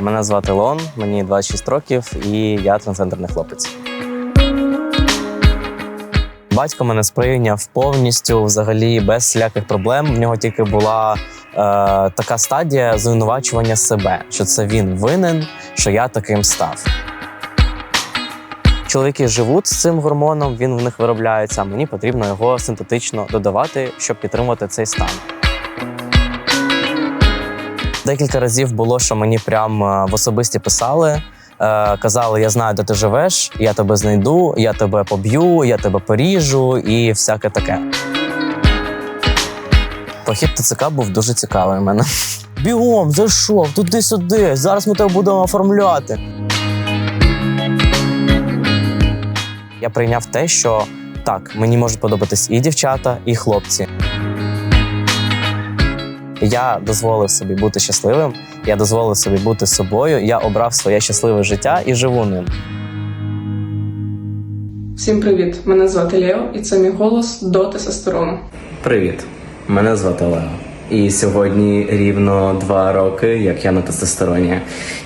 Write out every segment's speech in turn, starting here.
Мене звати Лон, мені 26 років, і я трансгендерний хлопець. Батько мене сприйняв повністю, взагалі без всіляких проблем. В нього тільки була е, така стадія звинувачування себе, що це він винен, що я таким став. Чоловіки живуть з цим гормоном, він в них виробляється. Мені потрібно його синтетично додавати, щоб підтримувати цей стан. Декілька разів було, що мені прям е, в особисті писали. е, Казали, я знаю, де ти живеш, я тебе знайду, я тебе поб'ю, я тебе поріжу і всяке таке. Похід ТЦК був дуже цікавий в мене. Бігом, зайшов, туди-сюди, зараз ми тебе будемо оформляти. Я прийняв те, що так, мені можуть подобатись і дівчата, і хлопці. Я дозволив собі бути щасливим, я дозволив собі бути собою, я обрав своє щасливе життя і живу ним. Всім привіт! Мене звати Лео, і це мій голос до тестостерону. Привіт, мене звати Лео. І сьогодні рівно два роки, як я на тестостероні.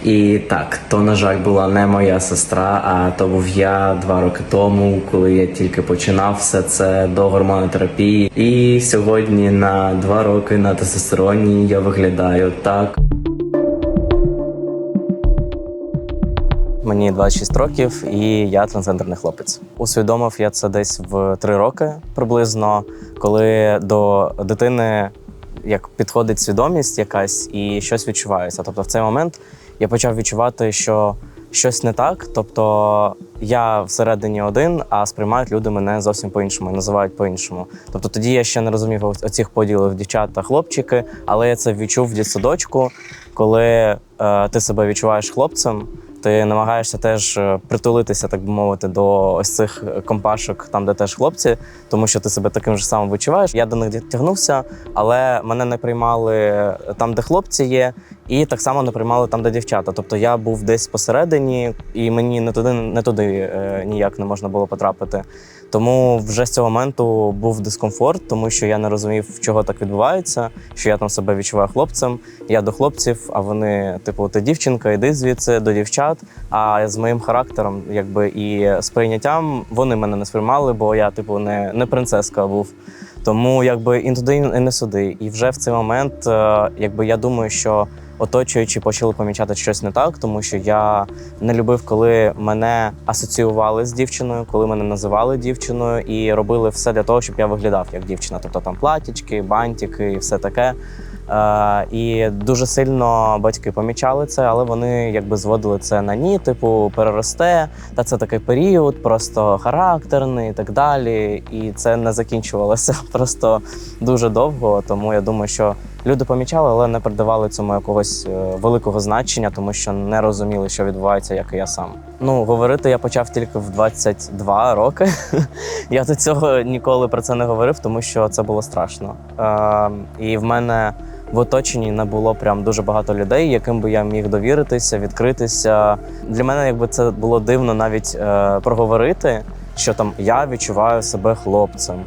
І так, то, на жаль, була не моя сестра, а то був я два роки тому, коли я тільки починав все це до гормонотерапії. І сьогодні на два роки на тестостероні я виглядаю так. Мені 26 років, і я трансгендерний хлопець. Усвідомив я це десь в три роки приблизно, коли до дитини як підходить свідомість якась і щось відчувається. Тобто, в цей момент я почав відчувати, що щось не так. Тобто я всередині один, а сприймають люди мене зовсім по-іншому, називають по-іншому. Тобто тоді я ще не розумів оц- оцих поділів дівчат та хлопчики, але я це відчув в дитсадочку, коли е, ти себе відчуваєш хлопцем. Ти намагаєшся теж е, притулитися, так би мовити, до ось цих компашок, там, де теж хлопці, тому що ти себе таким же самим відчуваєш. Я до них тягнувся, але мене не приймали там, де хлопці є, і так само не приймали там, де дівчата. Тобто я був десь посередині, і мені не туди, не туди е, ніяк не можна було потрапити. Тому вже з цього моменту був дискомфорт, тому що я не розумів, чого так відбувається, що я там себе відчуваю хлопцем. Я до хлопців, а вони, типу, ти дівчинка, йди звідси до дівчат. А з моїм характером, якби і сприйняттям, вони мене не сприймали, бо я, типу, не, не принцеска був. Тому якби і туди, і не сюди. І вже в цей момент, е, якби я думаю, що оточуючі почали помічати щось не так, тому що я не любив, коли мене асоціювали з дівчиною, коли мене називали дівчиною, і робили все для того, щоб я виглядав як дівчина. Тобто там платічки, бантики і все таке. Е, і дуже сильно батьки помічали це, але вони якби зводили це на ні, типу, переросте, та це такий період, просто характерний і так далі. І це не закінчувалося просто дуже довго. Тому я думаю, що люди помічали, але не придавали цьому якогось е, великого значення, тому що не розуміли, що відбувається, як і я сам. Ну, говорити я почав тільки в 22 роки. я до цього ніколи про це не говорив, тому що це було страшно. Е, і в мене в оточенні не було прям дуже багато людей, яким би я міг довіритися, відкритися. Для мене якби це було дивно навіть е, проговорити, що там я відчуваю себе хлопцем.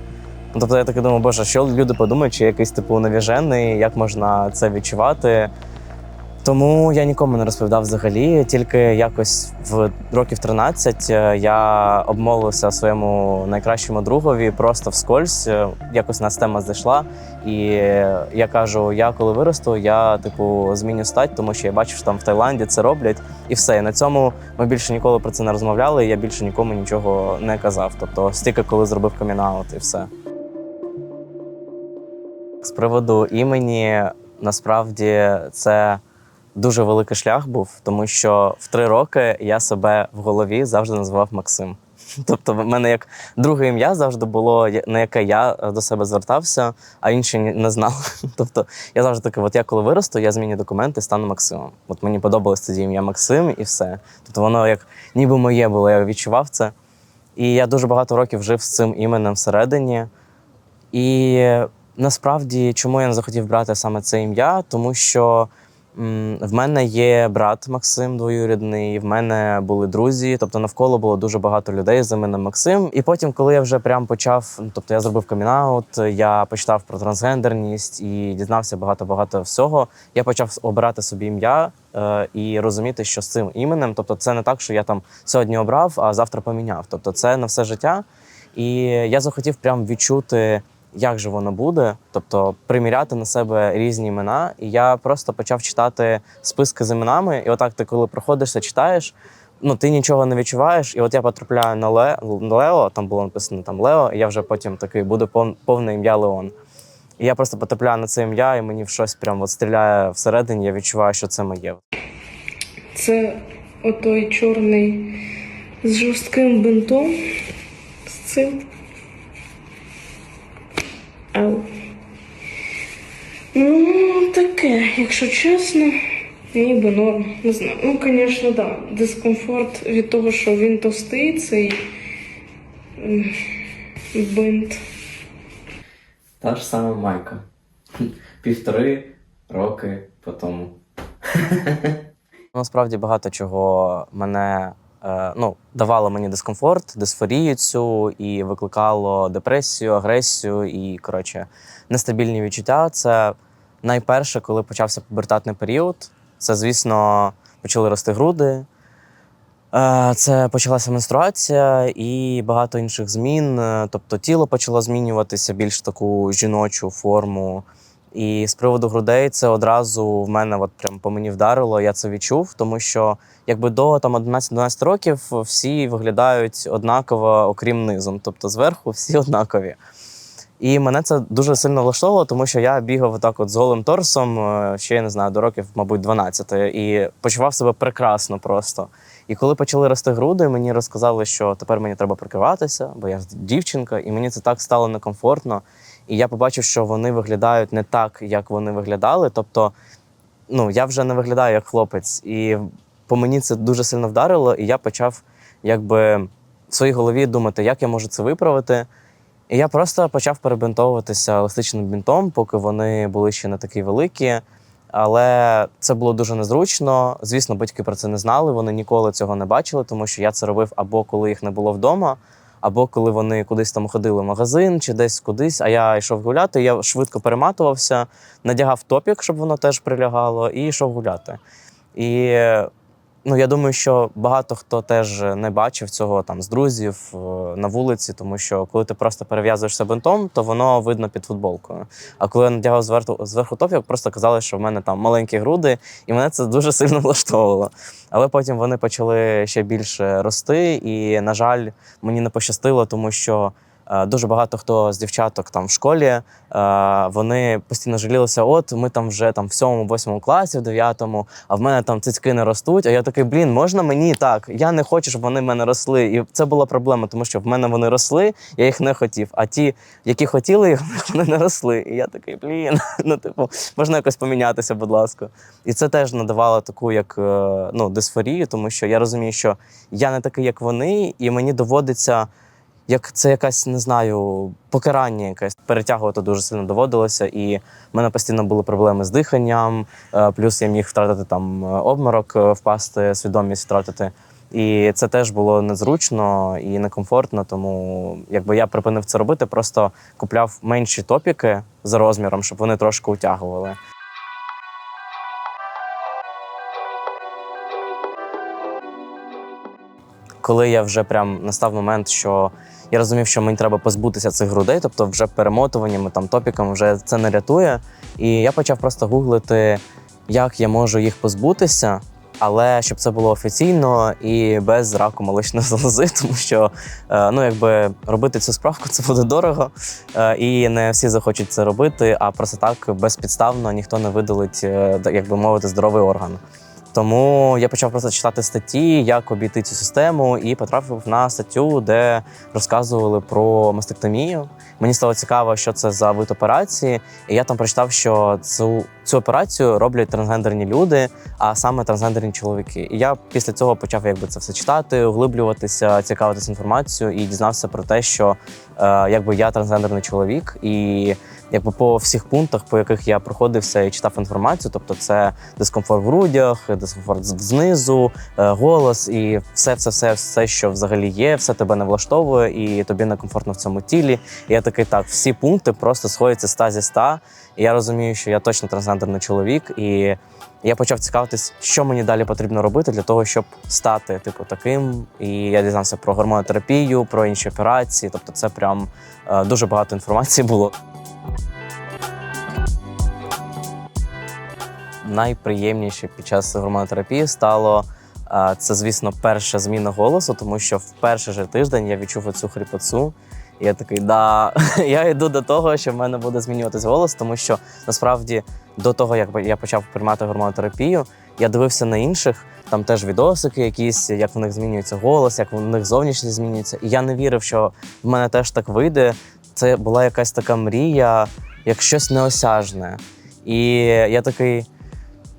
Ну, Тобто я таки думаю, боже, що люди подумають, чи я якийсь типу навіжений, як можна це відчувати. Тому я нікому не розповідав взагалі. Тільки якось в років 13 е, я обмовився своєму найкращому другові просто вскользь. е, Якось нас тема зайшла. І я кажу: я коли виросту, я типу зміню стать, тому що я бачив, що там в Таїланді це роблять, і все. І на цьому ми більше ніколи про це не розмовляли. і Я більше нікому нічого не казав. Тобто, стільки коли зробив камінаут і все. З приводу імені, насправді це дуже великий шлях був, тому що в три роки я себе в голові завжди називав Максим. Тобто, в мене як друге ім'я завжди було, на яке я е, до себе звертався, а інші не знали. Тобто, я завжди такий, от я коли виросту, я зміню документи, стану Максимом. От мені подобалось тоді ім'я Максим і все. Тобто воно як ніби моє було, я відчував це. І я дуже багато років жив з цим іменем всередині. І насправді, чому я не захотів брати саме це ім'я? Тому що М, В мене є брат Максим двоюрідний, в мене були друзі, тобто навколо було дуже багато людей з іменем Максим. І потім, коли я вже прям почав, ну, тобто я зробив камінаут, я почитав про трансгендерність і дізнався багато-багато всього. Я почав обирати собі ім'я е, і розуміти, що з цим іменем, тобто це не так, що я там сьогодні обрав, а завтра поміняв. Тобто це на все життя. І я захотів прям відчути, як же воно буде, тобто приміряти на себе різні імена. І я просто почав читати списки з іменами. І отак ти, коли проходишся, читаєш, ну ти нічого не відчуваєш. І от я потрапляю на Ле, Лео, там було написано там Лео, і я вже потім такий пов- повне ім'я Леон. І я просто потрапляю на це ім'я, і мені в щось прям от стріляє всередині. Я відчуваю, що це моє. Це отой чорний з жорстким бинтом. З цим. Ау. Ну, таке, якщо чесно, ніби норм. Не знаю. Ну, звісно, так. Да. Дискомфорт від того, що він товстий, цей бинт. Та ж сама майка. Півтори роки по тому. Насправді багато чого мене ну, давало мені дискомфорт, дисфорію цю і викликало депресію, агресію і коротше нестабільні відчуття. Це найперше, коли почався пубертатний період. Це, звісно, почали рости груди. Е, Це почалася менструація і багато інших змін. Е, Тобто тіло почало змінюватися більш таку жіночу форму. І з приводу грудей це одразу в мене от прям по мені вдарило. Я це відчув, тому що якби до там 11-12 років всі виглядають однаково, окрім низом. Тобто зверху всі однакові. І мене це дуже сильно влаштовувало, тому що я бігав отак от з голим торсом е, ще я не знаю, до років, мабуть, 12, і почував себе прекрасно просто. І коли почали рости груди, мені розказали, що тепер мені треба прикриватися, бо я ж дівчинка, і мені це так стало некомфортно. І я побачив, що вони виглядають не так, як вони виглядали. Тобто, ну я вже не виглядаю як хлопець. І по мені це дуже сильно вдарило, і я почав якби в своїй голові думати, як я можу це виправити. І я просто почав перебинтовуватися еластичним бінтом, поки вони були ще не такі великі. Але це було дуже незручно. Звісно, батьки про це не знали. Вони ніколи цього не бачили, тому що я це робив або коли їх не було вдома, або коли вони кудись там ходили в магазин чи десь кудись. А я йшов гуляти. Я швидко перематувався, надягав топік, щоб воно теж прилягало, і йшов гуляти. І ну, я думаю, що багато хто теж не бачив цього там з друзів е, на вулиці, тому що коли ти просто перев'язуєшся бинтом, то воно видно під футболкою. А коли я надягав зверху, зверху топік, просто казали, що в мене там маленькі груди, і мене це дуже сильно влаштовувало. Але потім вони почали ще більше рости, і, на жаль, мені не пощастило, тому що. Е, Дуже багато хто з дівчаток там в школі е, вони постійно жалілися, от ми там вже там в сьомому, восьмому класі, в дев'ятому, а в мене там цицьки не ростуть. А я такий, блін, можна мені так? Я не хочу, щоб вони в мене росли. І це була проблема, тому що в мене вони росли, я їх не хотів. А ті, які хотіли їх, вони не росли. І я такий, блін, ну типу, можна якось помінятися, будь ласка. І це теж надавало таку як е, ну, дисфорію, тому що я розумію, що я не такий, як вони, і мені доводиться. Як це якась, не знаю, покарання якесь перетягувати дуже сильно доводилося, і в мене постійно були проблеми з диханням. е, Плюс я міг втратити там е, обморок, е, впасти, свідомість втратити. І це теж було незручно і некомфортно. Тому якби я припинив це робити, просто купляв менші топіки за розміром, щоб вони трошки утягували. Коли я вже прям настав момент, що я розумів, що мені треба позбутися цих грудей, тобто вже перемотуваннями, там топіками вже це не рятує. І я почав просто гуглити, як я можу їх позбутися, але щоб це було офіційно і без раку молочної залози, тому що е, ну, якби робити цю справку це буде дорого, е, і не всі захочуть це робити, а просто так безпідставно ніхто не видалить, е, як би мовити, здоровий орган. Тому я почав просто читати статті, як обійти цю систему, і потрапив на статтю, де розказували про мастектомію. Мені стало цікаво, що це за вид операції. І я там прочитав, що цю, цю операцію роблять трансгендерні люди, а саме трансгендерні чоловіки. І я після цього почав якби це все читати, углиблюватися, цікавитися інформацією і дізнався про те, що е, якби я трансгендерний чоловік, і якби по всіх пунктах, по яких я проходився і читав інформацію, тобто це дискомфорт в грудях, дискомфорт знизу, е, голос і все, все, все, все, що взагалі є, все тебе не влаштовує, і тобі некомфортно в цьому тілі. І я такий, так, всі пункти просто сходяться 100 зі 100. І я розумію, що я точно трансгендерний чоловік, і я почав цікавитись, що мені далі потрібно робити для того, щоб стати типу таким. І я дізнався про гормонотерапію, про інші операції. Тобто, це прям е, дуже багато інформації було. Найприємніше під час гормонотерапії стало це, звісно, перша зміна голосу, тому що в перший же тиждень я відчув оцю хрипотцу. І я такий, да, я йду до того, що в мене буде змінюватись голос, тому що насправді до того, як я почав приймати гормонотерапію, я дивився на інших, там теж відосики якісь, як в них змінюється голос, як в них зовнішність змінюється. І я не вірив, що в мене теж так вийде. Це була якась така мрія, як щось неосяжне. І я такий.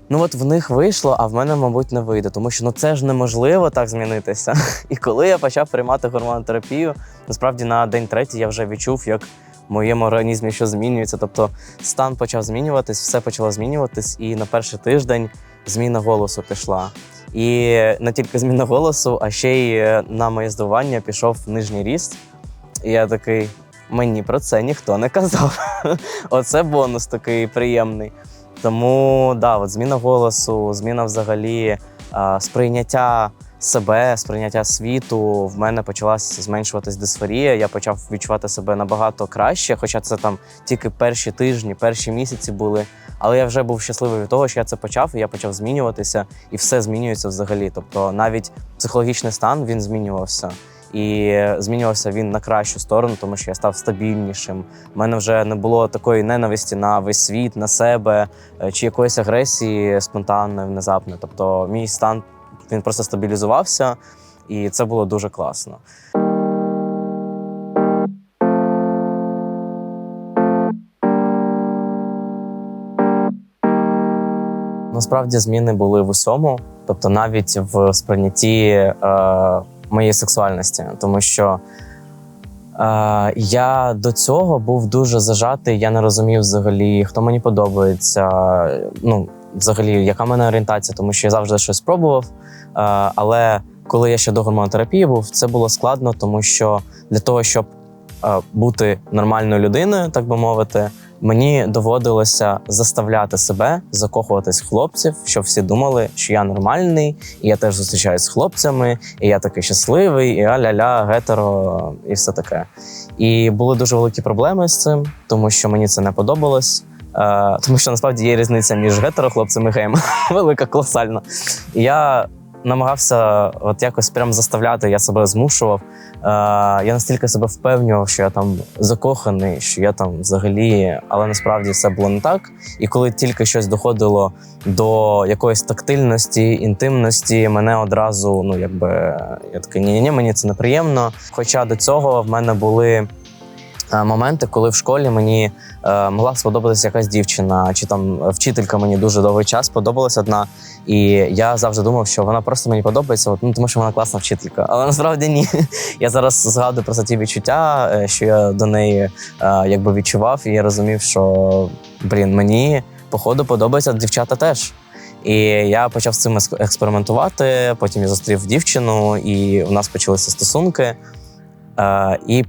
Ну от в них вийшло, а в мене, мабуть, не вийде, тому що ну це ж неможливо так змінитися. І коли я почав приймати гормонотерапію, насправді на день третій я вже відчув, як в моєму організмі що змінюється. Тобто стан почав змінюватись, все почало змінюватись, і на перший тиждень зміна голосу пішла. І не тільки зміна голосу, а ще й е, на моє здивування пішов нижній ріст. І я такий: мені про це ніхто не казав. Оце бонус такий приємний. Тому да, от зміна голосу, зміна взагалі а, сприйняття себе, сприйняття світу. В мене почалась зменшуватись дисфорія. Я почав відчувати себе набагато краще, хоча це там тільки перші тижні, перші місяці були. Але я вже був щасливий від того, що я це почав, і я почав змінюватися, і все змінюється взагалі. Тобто навіть психологічний стан він змінювався. І змінювався він на кращу сторону, тому що я став стабільнішим. У мене вже не було такої ненависті на весь світ, на себе е, чи якоїсь агресії спонтанної, внезапної. Тобто, мій стан він просто стабілізувався, і це було дуже класно. Насправді зміни були в усьому, тобто навіть в сприйнятті е, моєї сексуальності, тому що е, я до цього був дуже зажатий, я не розумів взагалі, хто мені подобається. Ну, взагалі, яка в мене орієнтація, тому що я завжди щось пробував. Е, але коли я ще до гормонотерапії був, це було складно, тому що для того, щоб е, бути нормальною людиною, так би мовити, мені доводилося заставляти себе закохуватись в хлопців, щоб всі думали, що я нормальний, і я теж зустрічаюсь з хлопцями, і я такий щасливий, і аля-ля, гетеро, і все таке. І були дуже великі проблеми з цим, тому що мені це не подобалось. Е, тому що насправді є різниця між гетерохлопцем і геєм. велика, колосальна. Я намагався от якось прям заставляти, я себе змушував. Е, я настільки себе впевнював, що я там закоханий, що я там взагалі, але насправді все було не так. І коли тільки щось доходило до якоїсь тактильності, інтимності, мене одразу, ну якби я такий, ні, ні, мені це неприємно. Хоча до цього в мене були. Е, Моменти, коли в школі мені е, могла сподобатися якась дівчина, чи там вчителька мені дуже довгий час подобалась одна, і я завжди думав, що вона просто мені подобається, от, ну, тому що вона класна вчителька. Але насправді ні. Я зараз згадую просто ті відчуття, е, що я до неї якби відчував, і я розумів, що блін, мені походу подобаються дівчата теж. І я почав з цим експериментувати. Потім я зустрів дівчину, і у нас почалися стосунки. І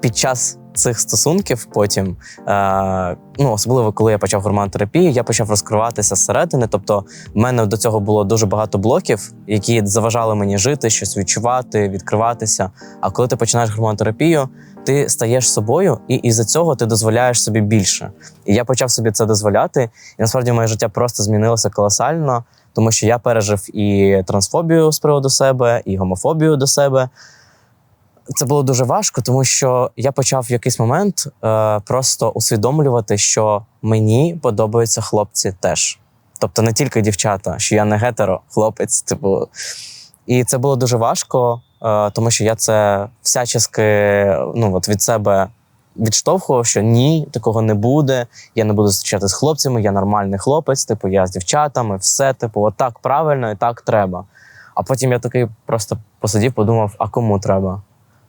під час цих стосунків потім, е, ну особливо коли я почав гормонотерапію, я почав розкриватися зсередини. Тобто, в мене до цього було дуже багато блоків, які заважали мені жити, щось відчувати, відкриватися. А коли ти починаєш гормонотерапію, ти стаєш собою, і із-за цього ти дозволяєш собі більше. І я почав собі це дозволяти. І насправді моє життя просто змінилося колосально, тому що я пережив і трансфобію з приводу себе, і гомофобію до себе. Це було дуже важко, тому що я почав в якийсь момент е, просто усвідомлювати, що мені подобаються хлопці теж. Тобто не тільки дівчата, що я не гетеро, хлопець. Типу. І це було дуже важко, е, тому що я це всячески ну, от від себе відштовхував, що ні, такого не буде. Я не буду зустрічатися з хлопцями, я нормальний хлопець, типу, я з дівчатами, все, типу, от так правильно і так треба. А потім я такий просто посидів, подумав: а кому треба?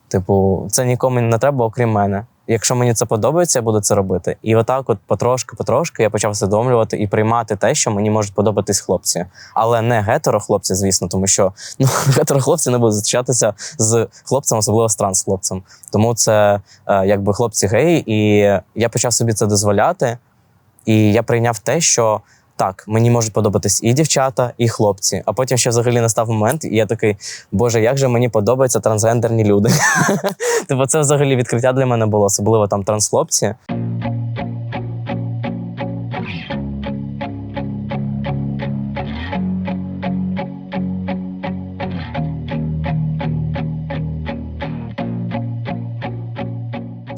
Типу, це нікому не треба, окрім мене. Якщо мені це подобається, я буду це робити. І отак, от потрошки, потрошки, я почав усвідомлювати і приймати те, що мені можуть подобатись хлопці, але не гетерохлопці, звісно, тому що ну гетерохлопці не будуть зустрічатися з хлопцем, особливо з трансхлопцем. Тому це е, якби хлопці геї, і я почав собі це дозволяти. І я прийняв те, що так, мені можуть подобатись і дівчата, і хлопці. А потім ще взагалі настав момент, і я такий, боже, як же мені подобаються трансгендерні люди. Типу, це взагалі відкриття для мене було, особливо там трансхлопці.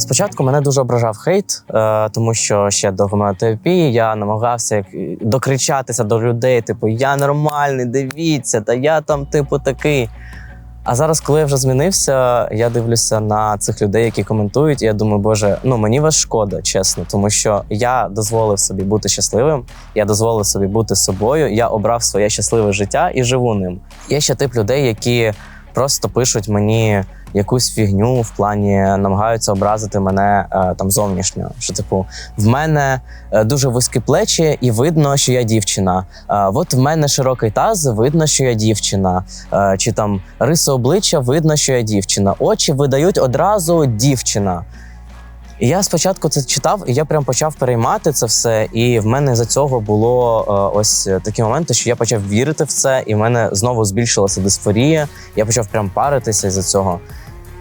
Спочатку мене дуже ображав хейт, е, тому що ще до гомеотерапії я намагався докричатися до людей, типу, я нормальний, дивіться, та я там, типу, такий. А зараз, коли я вже змінився, я дивлюся на цих людей, які коментують, і я думаю, боже, ну мені вас шкода, чесно, тому що я дозволив собі бути щасливим, я дозволив собі бути собою, я обрав своє щасливе життя і живу ним. Є ще тип людей, які просто пишуть мені якусь фігню в плані намагаються образити мене е, там зовнішньо. Що, типу, в мене е, дуже вузькі плечі, і видно, що я дівчина. Е, от в мене широкий таз, видно, що я дівчина. Чи там риси обличчя, видно, що я дівчина. Очі видають одразу дівчина. І я спочатку це читав, і я прям почав переймати це все. І в мене за цього було е, ось такі моменти, що я почав вірити в це, і в мене знову збільшилася дисфорія. Я почав прям паритися за цього.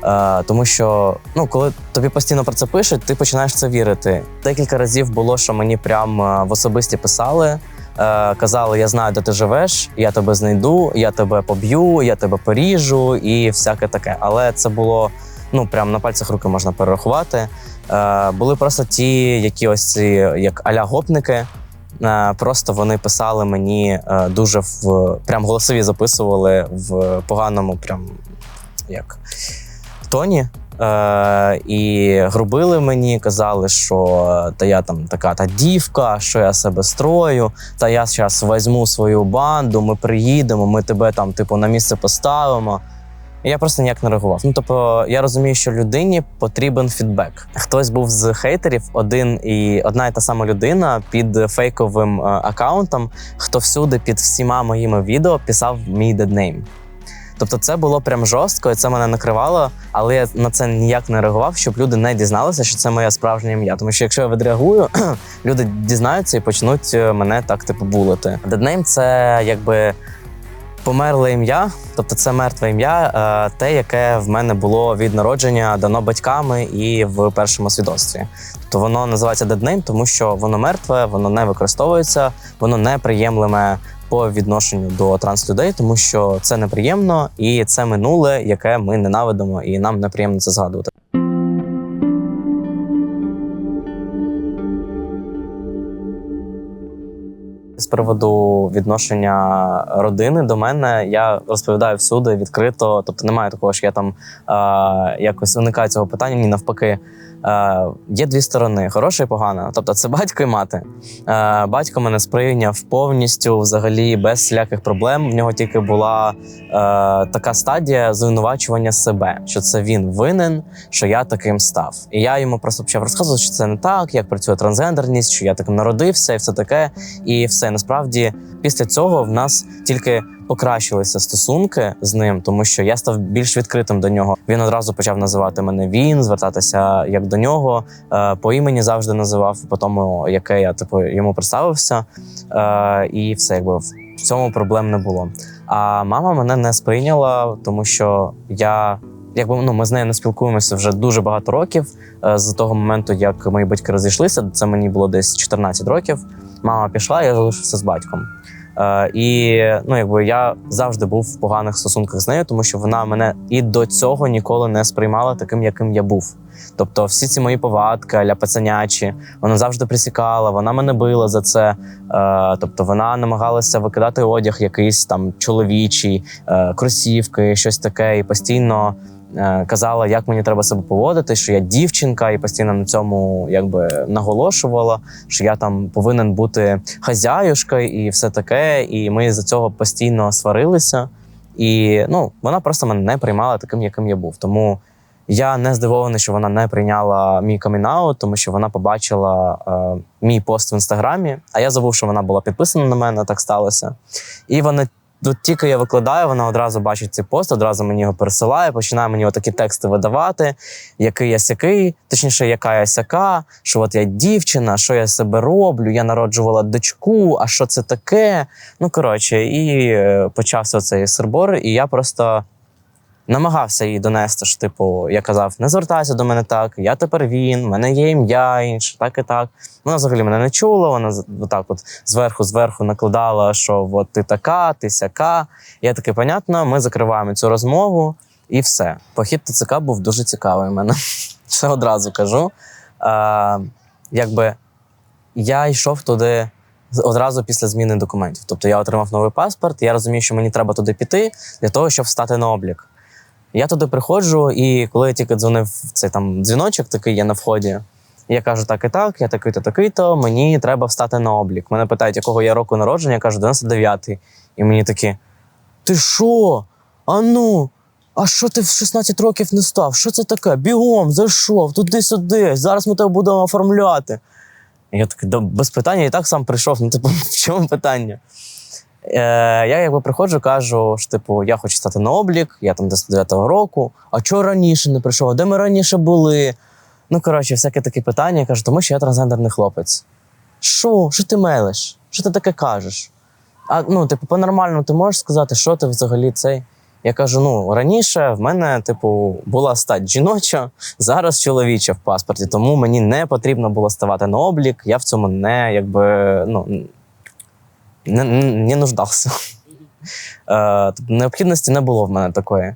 Е, тому що ну, коли тобі постійно про це пишуть, ти починаєш це вірити. Декілька разів було, що мені прям е, в особисті писали. е, Казали, я знаю, де ти живеш, я тебе знайду, я тебе поб'ю, я тебе поріжу і всяке таке. Але це було ну прям на пальцях руки можна перерахувати. Е, були просто ті, які ось ці як аля гопники. Е, Просто вони писали мені е, дуже в прям голосові записували в поганому, прям як тоні. Е, і грубили мені, казали, що та я там така та дівка, що я себе строю, та я зараз візьму свою банду, ми приїдемо, ми тебе там, типу, на місце поставимо. Я просто ніяк не реагував. Ну тобто, я розумію, що людині потрібен фідбек. Хтось був з хейтерів, один і одна і та сама людина під фейковим е, аккаунтом, хто всюди під всіма моїми відео писав мій деднейм. Тобто, це було прям жорстко, і це мене накривало, але я на це ніяк не реагував, щоб люди не дізналися, що це моє справжнє ім'я. Тому що якщо я відреагую, люди дізнаються і почнуть е, мене так типу булити. Деднейм це якби померле ім'я, тобто це мертве ім'я, е, те, яке в мене було від народження, дано батьками і в першому свідоцтві. Тобто воно називається деднейм, тому що воно мертве, воно не використовується, воно неприємлеме по відношенню до транслюдей, тому що це неприємно і це минуле, яке ми ненавидимо, і нам неприємно це згадувати. Приводу відношення родини до мене я розповідаю всюди відкрито. Тобто немає такого, що я там е, якось уникаю цього питання. Ні, навпаки, є дві сторони: хороша і погана. Тобто, це батько і мати. Е, батько мене сприйняв повністю, взагалі, без всіляких проблем. В нього тільки була е, така стадія звинувачування себе, що це він винен, що я таким став. І я йому просто почав розказувати, що це не так, як працює трансгендерність, що я таким народився, і все таке. І все насправді після цього в нас тільки покращилися стосунки з ним, тому що я став більш відкритим до нього. Він одразу почав називати мене він, звертатися як до нього. Е, по імені завжди називав, по тому, яке я типу йому представився. Е, і все, якби в цьому проблем не було. А мама мене не сприйняла, тому що я. Якби ну ми з нею не спілкуємося вже дуже багато років е, з того моменту, як мої батьки розійшлися. Це мені було десь 14 років. Мама пішла, я залишився з батьком. Е, і ну, якби я завжди був в поганих стосунках з нею, тому що вона мене і до цього ніколи не сприймала таким, яким я був. Тобто, всі ці мої повадки, аля пацанячі, вона завжди присікала, вона мене била за це. Е, тобто, вона намагалася викидати одяг, якийсь там чоловічий, е, кросівки, щось таке, і постійно казала, як мені треба себе поводити, що я дівчинка, і постійно на цьому якби наголошувала, що я там повинен бути хазяюшкою і все таке. І ми за цього постійно сварилися. І ну, вона просто мене не приймала таким, яким я був. Тому Я не здивований, що вона не прийняла мій камінаут, тому що вона побачила е, мій пост в інстаграмі, а я забув, що вона була підписана на мене, так сталося. І вона тут тільки я викладаю, вона одразу бачить цей пост, одразу мені його пересилає, починає мені отакі тексти видавати, який я сякий, точніше, яка я сяка, що от я дівчина, що я себе роблю, я народжувала дочку, а що це таке? Ну коротше, і е, почався цей сербор, і я просто намагався їй донести, що, типу, я казав, не звертайся до мене так, я тепер він, в мене є ім'я інше, так і так. Вона взагалі мене не чула, вона отак от зверху, зверху накладала, що от ти така, ти сяка. Я такий, понятно, ми закриваємо цю розмову і все. Похід ТЦК був дуже цікавий у мене. Це одразу кажу. А, якби я йшов туди одразу після зміни документів. Тобто я отримав новий паспорт, я розумію, що мені треба туди піти для того, щоб стати на облік. Я туди приходжу, і коли я тільки дзвонив в цей там дзвіночок, такий є на вході. Я кажу, так і так, я такий-то, такий-то, мені треба встати на облік. Мене питають, якого я року народження, я кажу, 99-й. І мені такі: Ти що? А ну, а що ти в 16 років не став? Що це таке? Бігом, зайшов, туди-сюди, зараз ми тебе будемо оформляти. І я такий, без питання, і так сам прийшов. Ну, типу, в чому питання? Е, я якби приходжу, кажу, що типу, я хочу стати на облік, я там 99-го року. А чого раніше не прийшов? А де ми раніше були? Ну, коротше, всякі такі питання. Я кажу, тому що я трансгендерний хлопець. Що? Що ти мелиш? Що ти таке кажеш? А ну, типу, по-нормальному ти можеш сказати, що ти взагалі цей? Я кажу: ну раніше в мене, типу, була стать жіноча, зараз чоловіча в паспорті, тому мені не потрібно було ставати на облік. Я в цьому не якби ну не, не, нуждався. Е, тобто необхідності не було в мене такої.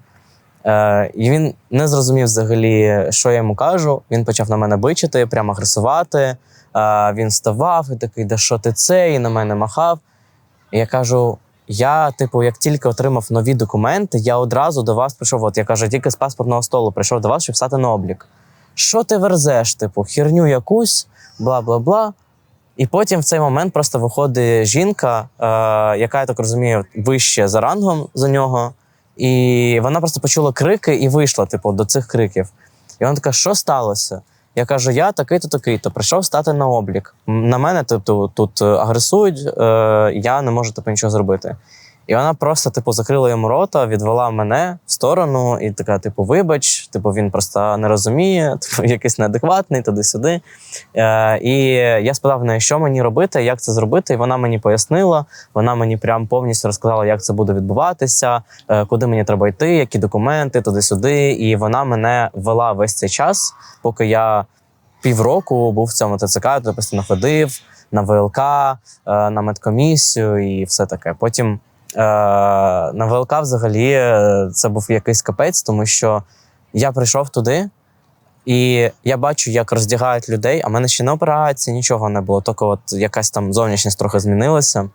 Е, і він не зрозумів взагалі, що я йому кажу. Він почав на мене бичити, прямо агресувати. Е, він вставав і такий, да що ти це? І на мене махав. І я кажу: я, типу, як тільки отримав нові документи, я одразу до вас прийшов. От я кажу, тільки з паспортного столу прийшов до вас, щоб стати на облік. Що ти верзеш? Типу, херню якусь, бла бла бла. І потім в цей момент просто виходить жінка, е, яка, я так розумію, вище за рангом за нього. І вона просто почула крики і вийшла, типу, до цих криків. І вона така: що сталося? Я кажу: я такий-то, такий-то, прийшов стати на облік. На мене тобто, тут е, агресують, е, я не можу типу, нічого зробити. І вона просто, типу, закрила йому рота, відвела мене в сторону, і така, типу, вибач, типу, він просто не розуміє, типу, якийсь неадекватний, туди-сюди. Е, і я спитав неї, що мені робити, як це зробити. І вона мені пояснила. Вона мені прям повністю розказала, як це буде відбуватися, е, куди мені треба йти, які документи, туди-сюди. І вона мене вела весь цей час, поки я півроку був в цьому ТЦК, я постійно ходив на ВЛК, е, на медкомісію і все таке. Потім на ВЛК взагалі е, це був якийсь капець, тому що я прийшов туди. І я бачу, як роздягають людей, а в мене ще не операції, нічого не було. Тільки от якась там зовнішність трохи змінилася.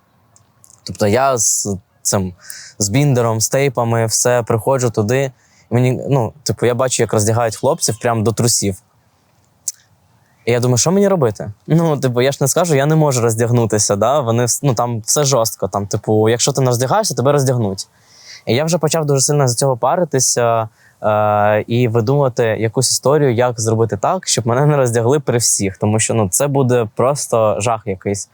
Тобто я з цим з біндером, з тейпами, все приходжу туди. Мені, ну, типу, я бачу, як роздягають хлопців прямо до трусів. І я думаю, що мені робити? Ну, типу, я ж не скажу, я не можу роздягнутися. Да? Вони ну, там все жорстко. Там, типу, якщо ти не роздягаєшся, тебе роздягнуть. І я вже почав дуже сильно за цього паритися е, і видумувати якусь історію, як зробити так, щоб мене не роздягли при всіх, тому що ну, це буде просто жах якийсь.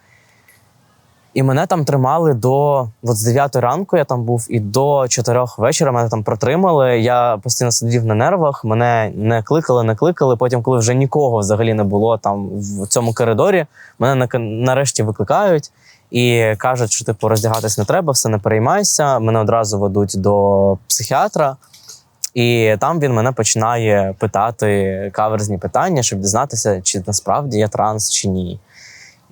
І мене там тримали до от з 9 ранку, я там був, і до 4 вечора мене там протримали. Я постійно сидів на нервах, мене не кликали, не кликали. Потім, коли вже нікого взагалі не було там в цьому коридорі, мене на- нарешті викликають і кажуть, що типу роздягатись не треба, все не переймайся. Мене одразу ведуть до психіатра. І там він мене починає питати каверзні питання, щоб дізнатися, чи насправді я транс чи ні.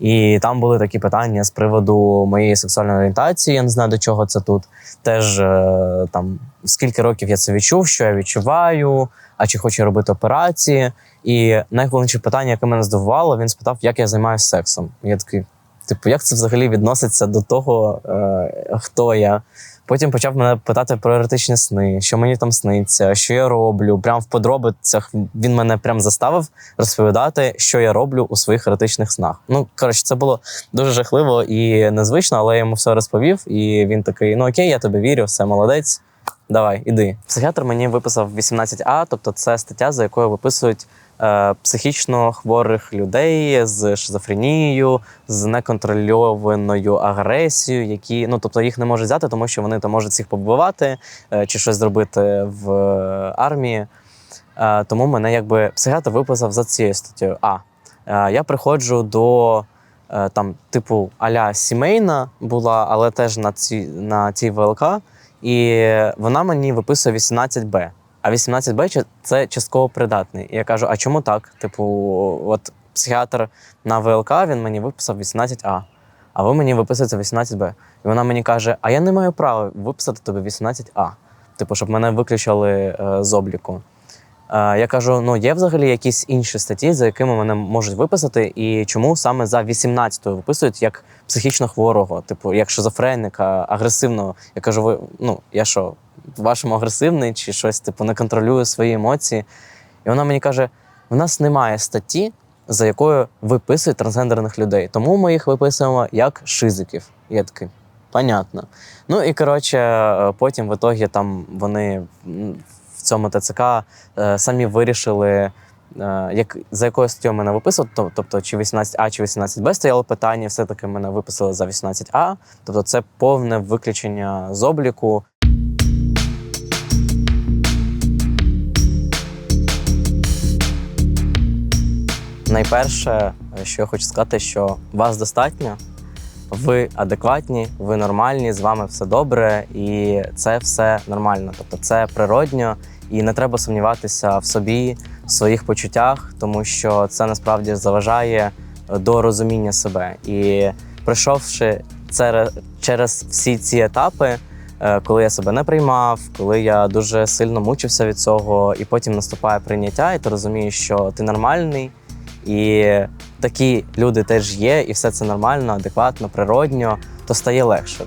І там були такі питання з приводу моєї сексуальної орієнтації. Я не знаю, до чого це тут. Теж е, там скільки років я це відчув, що я відчуваю, а чи хочу робити операції. І найголовніше питання, яке мене здивувало, він спитав, як я займаюся сексом. Я такий, типу, як це взагалі відноситься до того, е, хто я. Потім почав мене питати про еротичні сни, що мені там сниться, що я роблю. Прям в подробицях він мене прям заставив розповідати, що я роблю у своїх еротичних снах. Ну коротше, це було дуже жахливо і незвично, але я йому все розповів. І він такий: ну окей, я тобі вірю, все молодець. давай, іди. Психіатр мені виписав 18А, тобто це стаття, за якою виписують психічно хворих людей з шизофренією, з неконтрольованою агресією, які ну тобто їх не можуть взяти, тому що вони там можуть всіх побивати е, чи щось зробити в е, армії. Е, тому мене якби психіатр виписав за цією статтею. А е, я приходжу до е, там, типу, аля сімейна була, але теж на цій на цій ВЛК, і вона мені виписує 18Б. А 18Б це частково придатний. І я кажу: а чому так? Типу, от психіатр на ВЛК він мені виписав 18А, а ви мені виписуєте 18Б. І вона мені каже: А я не маю права виписати тобі 18А. Типу, щоб мене виключили е, з обліку. Е, Я кажу: ну є взагалі якісь інші статті, за якими мене можуть виписати, і чому саме за 18 виписують як психічно хворого, типу як шизофреника, агресивного. Я кажу, ви ну я що, вашому агресивний чи щось, типу, не контролюю свої емоції. І вона мені каже: у нас немає статті, за якою виписують трансгендерних людей. Тому ми їх виписуємо як шизиків. Я такий, понятно. Ну і коротше, е, потім в ітогі там вони в цьому ТЦК е, самі вирішили, е, як, за якою статтю мене виписувати, тобто чи 18А, чи 18Б стояло питання, все-таки мене виписали за 18А. Тобто це повне виключення з обліку. Найперше, що я хочу сказати, що вас достатньо, ви адекватні, ви нормальні, з вами все добре, і це все нормально. Тобто це природньо, і не треба сумніватися в собі, в своїх почуттях, тому що це насправді заважає до розуміння себе. І пройшовши це через всі ці етапи, е, коли я себе не приймав, коли я дуже сильно мучився від цього, і потім наступає прийняття, і ти розумієш, що ти нормальний. І такі люди теж є, і все це нормально, адекватно, природньо, то стає легше.